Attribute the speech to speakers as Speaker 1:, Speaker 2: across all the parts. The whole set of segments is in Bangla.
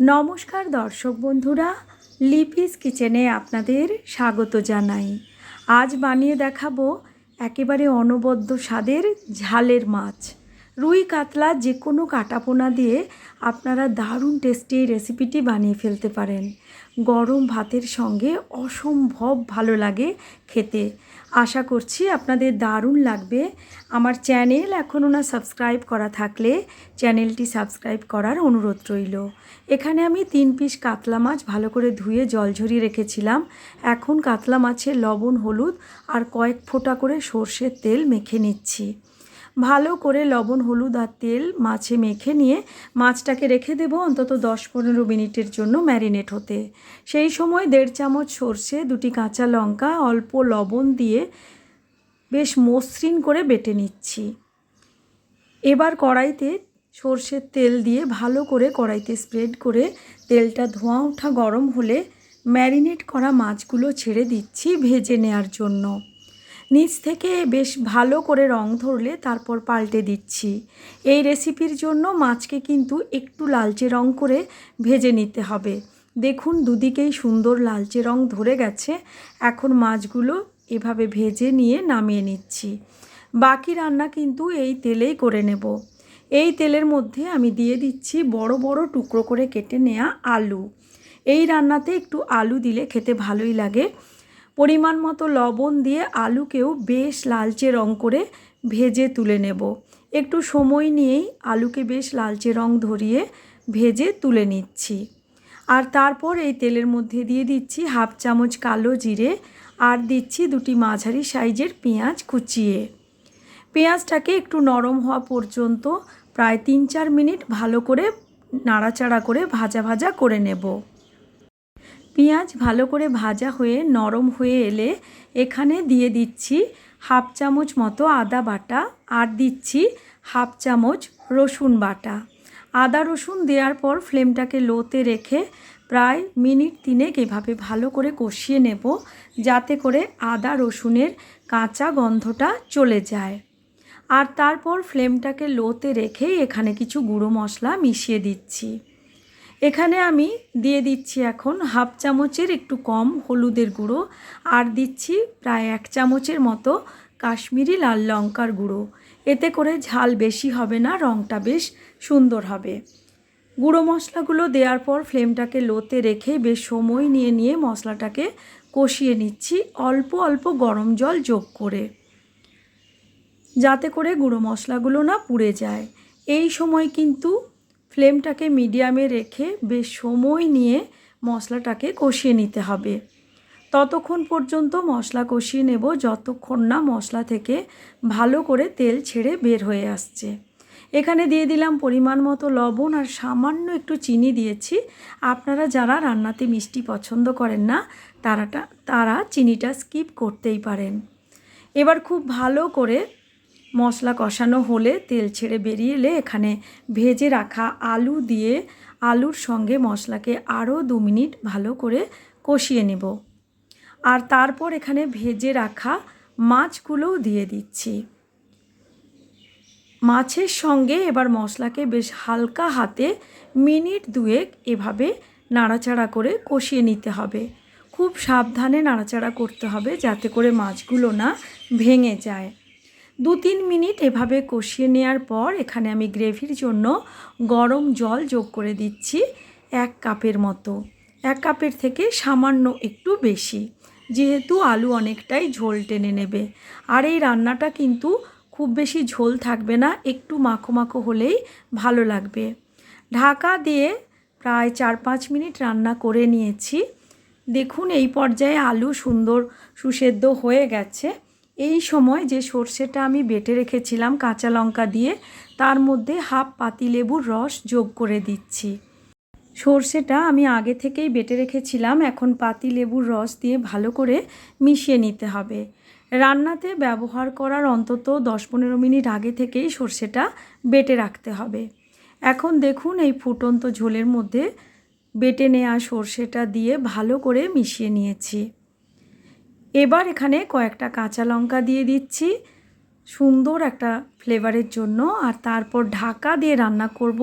Speaker 1: নমস্কার দর্শক বন্ধুরা, লিপিস কিচেনে আপনাদের স্বাগত জানাই। আজ বানিয়ে দেখাবো একেবারে অনবদ্য স্বাদের ঝালের মাছ। রুই কাতলা যে কোনো কাটাপোনা দিয়ে আপনারা দারুণ টেস্টি এই রেসিপিটি বানিয়ে ফেলতে পারেন। গরম ভাতের সঙ্গে অসম্ভব ভালো লাগে খেতে। আশা করছি আপনাদের দারুণ লাগবে। আমার চ্যানেল এখনও না সাবস্ক্রাইব করা থাকলে চ্যানেলটি সাবস্ক্রাইব করার অনুরোধ রইল। এখানে আমি তিন পিস কাতলা মাছ ভালো করে ধুয়ে জল ঝরিয়ে রেখেছিলাম। এখন কাতলা মাছের লবণ, হলুদ আর কয়েক ফোঁটা করে সর্ষের তেল মেখে নিচ্ছি। ভালো করে লবণ, হলুদ আর তেল মাছে মেখে নিয়ে মাছটাকে রেখে দেবো অন্তত দশ পনেরো মিনিটের জন্য ম্যারিনেট হতে। সেই সময় দেড় চামচ সর্ষে, দুটি কাঁচা লঙ্কা, অল্প লবণ দিয়ে বেশ মসৃণ করে বেটে নিচ্ছি। এবার কড়াইতে সর্ষের তেল দিয়ে ভালো করে কড়াইতে স্প্রেড করে তেলটা ধোঁয়া ওঠা গরম হলে ম্যারিনেট করা মাছগুলো ছেড়ে দিচ্ছি ভেজে নেওয়ার জন্য। নিচ থেকে বেশ ভালো করে রং ধরলে তারপর পাল্টে দিচ্ছি। এই রেসিপির জন্য মাছকে কিন্তু একটু লালচে রং করে ভেজে নিতে হবে। দেখুন দুদিকেই সুন্দর লালচে রং ধরে গেছে। এখন মাছগুলো এভাবে ভেজে নিয়ে নামিয়ে নিচ্ছি। বাকি রান্না কিন্তু এই তেলেই করে নেব। এই তেলের মধ্যে আমি দিয়ে দিচ্ছি বড় বড় টুকরো করে কেটে নেওয়া আলু। এই রান্নাতে একটু আলু দিলে খেতে ভালোই লাগে। পরিমাণ মতো লবণ দিয়ে আলুকেও বেশ লালচে রং করে ভেজে তুলে নেব। একটু সময় নিয়েই আলুকে বেশ লালচে রং ধরিয়ে ভেজে তুলে নিচ্ছি। আর তারপর এই তেলের মধ্যে দিয়ে দিচ্ছি হাফ চামচ কালো জিরে আর দিচ্ছি দুটি মাঝারি সাইজের পেঁয়াজ কুচিয়ে। পেঁয়াজটাকে একটু নরম হওয়া পর্যন্ত প্রায় তিন চার মিনিট ভালো করে নাড়াচাড়া করে ভাজা ভাজা করে নেব। পেঁয়াজ ভালো করে ভাজা হয়ে নরম হয়ে এলে এখানে দিয়ে দিচ্ছি হাফ চামচ মতো আদা বাটা আর দিচ্ছি হাফ চামচ রসুন বাটা। আদা রসুন দেওয়ার পর ফ্লেমটাকে লোতে রেখে প্রায় মিনিট তিনেক এভাবে ভালো করে কষিয়ে নেব যাতে করে আদা রসুনের কাঁচা গন্ধটা চলে যায়। আর তারপর ফ্লেমটাকে লোতে রেখেই এখানে কিছু গুঁড়ো মশলা মিশিয়ে দিচ্ছি। এখানে আমি দিয়ে দিচ্ছি এখন হাফ চামচের একটু কম হলুদের গুঁড়ো, আর দিচ্ছি প্রায় এক চামচের মতো কাশ্মীরি লাল লঙ্কার গুঁড়ো। এতে করে ঝাল বেশি হবে না রঙটা বেশ সুন্দর হবে। গুঁড়ো মশলাগুলো দেওয়ার পর ফ্লেমটাকে লোতে রেখে বেশ সময় নিয়ে নিয়ে মশলাটাকে কষিয়ে নিচ্ছি, অল্প অল্প গরম জল যোগ করে। যাতে করে গুঁড়ো মশলাগুলো না পুড়ে যায়। এই সময় কিন্তু ফ্লেমটাকে মিডিয়ামে রেখে বেশ সময় নিয়ে মশলাটাকে কষিয়ে নিতে হবে। ততক্ষণ পর্যন্ত মশলা কষিয়ে নেব যতক্ষণ না মশলা থেকে ভালো করে তেল ছেড়ে বের হয়ে আসছে। এখানে দিয়ে দিলাম পরিমাণ মতো লবণ আর সামান্য একটু চিনি দিয়েছি। আপনারা যারা রান্নাতে মিষ্টি পছন্দ করেন না, তারাটা, তারা চিনিটা স্কিপ করতেই পারেন। এবার খুব ভালো করে মশলা কষানো হলে তেল ছেড়ে বেরিয়ে এলে এখানে ভেজে রাখা আলু দিয়ে আলুর সঙ্গে মশলাকে আরও দু মিনিট ভালো করে কষিয়ে নেব। আর তারপর এখানে ভেজে রাখা মাছগুলোও দিয়ে দিচ্ছি। মাছের সঙ্গে এবার মশলাকে বেশ হালকা হাতে মিনিট দুয়েক এভাবে নাড়াচাড়া করে কষিয়ে নিতে হবে। খুব সাবধানে নাড়াচাড়া করতে হবে যাতে করে মাছগুলো না ভেঙে যায়। দু তিন মিনিট এভাবে কষিয়ে নেওয়ার পর এখানে আমি গ্রেভির জন্য গরম জল যোগ করে দিচ্ছি এক কাপের মতো। এক কাপের থেকে সামান্য একটু বেশি, যেহেতু আলু অনেকটাই ঝোল টেনে নেবে। আর এই রান্নাটা কিন্তু খুব বেশি ঝোল থাকবে না, একটু মাখো মাখো হলেই ভালো লাগবে। ঢাকা দিয়ে প্রায় চার পাঁচ মিনিট রান্না করে নিয়েছি। দেখুন এই পর্যায়ে আলু সুন্দর সুসেদ্ধ হয়ে গেছে। এই সময় যে সর্ষেটা আমি বেটে রেখেছিলাম কাঁচা লঙ্কা দিয়ে, তার মধ্যে হাফ পাতিলেবুর রস যোগ করে দিচ্ছি। সর্ষেটা আমি আগে থেকেই বেটে রেখেছিলাম, এখন পাতিলেবুর রস দিয়ে ভালো করে মিশিয়ে নিতে হবে। রান্নাতে ব্যবহার করার অন্তত দশ পনেরো মিনিট আগে থেকেই সর্ষেটা বেটে রাখতে হবে। এখন দেখুন এই ফুটন্ত ঝোলের মধ্যে বেটে নেওয়া সর্ষেটা দিয়ে ভালো করে মিশিয়ে নিয়েছি। এবার এখানে কয়েকটা কাঁচা লঙ্কা দিয়ে দিচ্ছি। সুন্দর একটা ফ্লেভারের জন্য। আর তারপর ঢাকা দিয়ে রান্না করব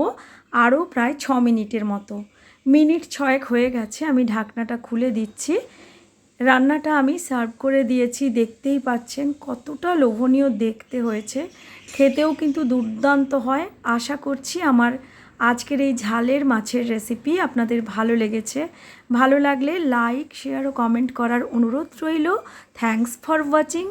Speaker 1: আরও প্রায় ছ মিনিটের মতো। মিনিট ছয়েক হয়ে গেছে, আমি ঢাকনাটা খুলে দিচ্ছি। রান্নাটা আমি সার্ভ করে দিয়েছি, দেখতেই পাচ্ছেন কতটা লোভনীয় দেখতে হয়েছে। খেতেও কিন্তু দুর্দান্ত হয়। আশা করছি আমার আজকের এই ঝালের মাছের রেসিপি আপনাদের ভালো লেগেছে। ভালো লাগলে লাইক শেয়ার ও কমেন্ট করার অনুরোধ রইল। Thanks for watching